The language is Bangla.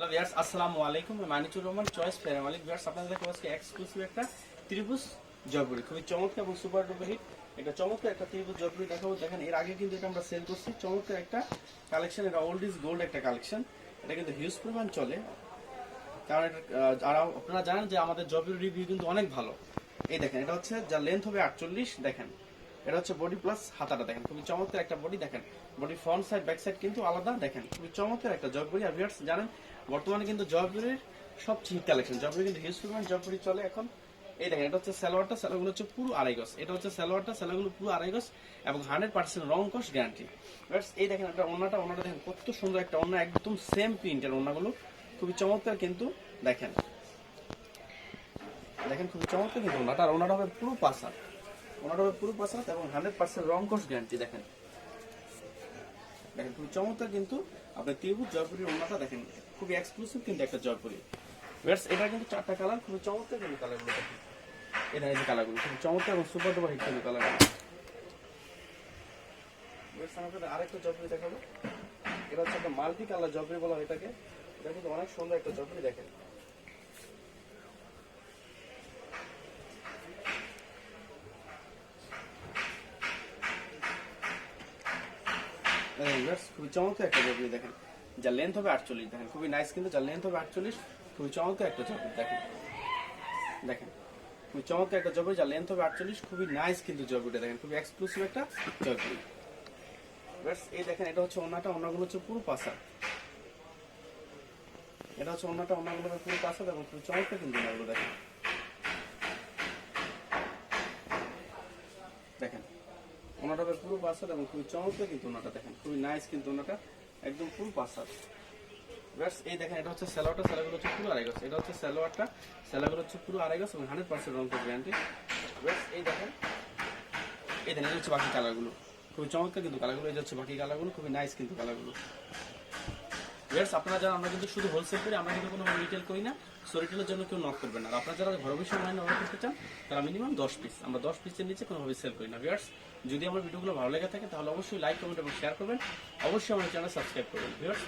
হ্যালো ভিউয়ার্স আসসালামু আলাইকুম। মানিচুর রহমান চয়েস ফেয়ার মালিক। ভিউয়ার্স আপনাদের দেখো আজকে এক্সক্লুসিভ একটা ত্রিভুজ জয়পুরি খুবই চমৎকার এবং সুপার ডুপার হিট এটা চমৎকার একটা ত্রিভুজ জয়পুরি দেখাবো। দেখেন এর আগে কিন্তু এটা আমরা সেল করছি। চমৎকার একটা কালেকশন এটা ওল্ড ইজ গোল্ড একটা কালেকশন এটা কিন্তু হিউজ পরিমাণ চলে। কারণ এটা, আপনারা জানেন যে আমাদের জবের রিভিউ কিন্তু অনেক ভালো। এই দেখেন এটা হচ্ছে যার লেন্থ হবে আটচল্লিশ। দেখেন এটা হচ্ছে বডি প্লাস হাতাটা দেখেন। খুবই চমৎকার একটা বডি দেখেন। Body front side back side কিন্তু আলাদা, দেখেন। খুবই চমৎকার একটা জবগুড়ি আর ভিউয়ার্স জানেন, বর্তমানে কিন্তু জবগুড়ির সবচেয়ে হিট কালেকশন জবগুড়ি কিন্তু হিউজ পরিমাণ জবগুড়ি চলে এখন। এই দেখেন, এটা হচ্ছে সালোয়ারটা, সালোয়ারগুলো হচ্ছে পুরো আড়াই গজ। এটা হচ্ছে সালোয়ারটা, সালোয়ারগুলো পুরো আড়াই গজ এবং হান্ড্রেড পার্সেন্ট রং কস গ্যারান্টি এই দেখেন একটা ওনাটা ওনাটা দেখেন কত সুন্দর একটা অন্য একদম সেম প্রিন্টের ওনাগুলো খুবই চমৎকার কিন্তু দেখেন। দেখেন, খুবই চমৎকার কিন্তু ওনাটা আর ওনাটা হবে পুরো পাসার হবে পুরো পাসার এবং হান্ড্রেড পার্সেন্ট রং কস গ্যারান্টি দেখেন। দেখেন, খুবই চমৎকার কিন্তু আপনি ত্রিভুজ জয়পুরের ওনাটা দেখেন, খুবই এক্সক্লুসিভ কিন্তু একটা জয়পুরি। বেশ এটা কিন্তু চারটা কালার খুবই চমৎকার কিন্তু কালারগুলো দেখেন। এটা এই কালারগুলো খুবই চমৎকার এবং সুপার ডুপার হিট কিন্তু কালার বেশ আমাকে আরেকটা জয়পুরি দেখাবো। এটা হচ্ছে একটা মাল্টি কালার জয়পুরি বলা হয় এটাকে। এটা কিন্তু অনেক সুন্দর একটা জয়পুরি দেখেন। দেখেন খুবই চমৎকার একটা জবরি দেখেন। যার লেন্থ হবে আটচল্লিশ, দেখেন, খুবই নাইস কিন্তু যার লেন্থ হবে আটচল্লিশ, খুবই চমৎকার একটা জবরি দেখেন। দেখেন, খুবই চমৎকার একটা জবরি যার লেন্থ হবে আটচল্লিশ, খুবই নাইস কিন্তু জবরিটা দেখেন, খুবই এক্সক্লুসিভ একটা জবরি এই দেখেন, এটা হচ্ছে অন্যটা অন্যগুলো হচ্ছে পুরো পাশা এটা হচ্ছে অন্যটা অন্যগুলো পুরো পাশা এবং খুবই চমৎকার কিন্তু অন্যগুলো দেখেন। দেখেন ওনাটা হবে পুরো পাসার এবং খুবই চমৎকার কিন্তু ওনাটা দেখেন, খুবই নাইস কিন্তু ওনাটা একদম পুরো পাসার ব্যাস, এই দেখেন, এটা হচ্ছে স্যালোয়ারটা স্যালোগুলো হচ্ছে পুরো আড়াই গজ। এটা হচ্ছে স্যালোয়ারটা স্যালোগুলো হচ্ছে পুরো আড়াই গজ এবং হান্ড্রেড পার্সেন্ট রং গ্যারান্টি ব্যাস, এই দেখেন এই দেখেন এটা হচ্ছে বাকি কালারগুলো খুবই চমৎকার কিন্তু কালারগুলো এই হচ্ছে বাকি কালারগুলো খুবই নাইস কিন্তু কালারগুলো ইয়ার্স আপনারা যারা, আমরা কিন্তু শুধু হোলসেল করি, আমরা কিন্তু কোনো রিটেল করি না। সো রিটেলের জন্য কেউ নক করবেন আর আপনারা যারা ঘর বসে অনলাইন অর্ডার করতে চান, তারা মিনিমাম দশ পিস আমরা দশ পিসের নিচে কোনোভাবে সেল করি না। ভিউয়ার্স যদি আমার ভিডিওগুলো ভালো লেগে থাকে, তাহলে অবশ্যই লাইক কমেন্ট এবং শেয়ার করবেন। অবশ্যই আমার চ্যানেল সাবস্ক্রাইব করবেন। ভিউয়ার্স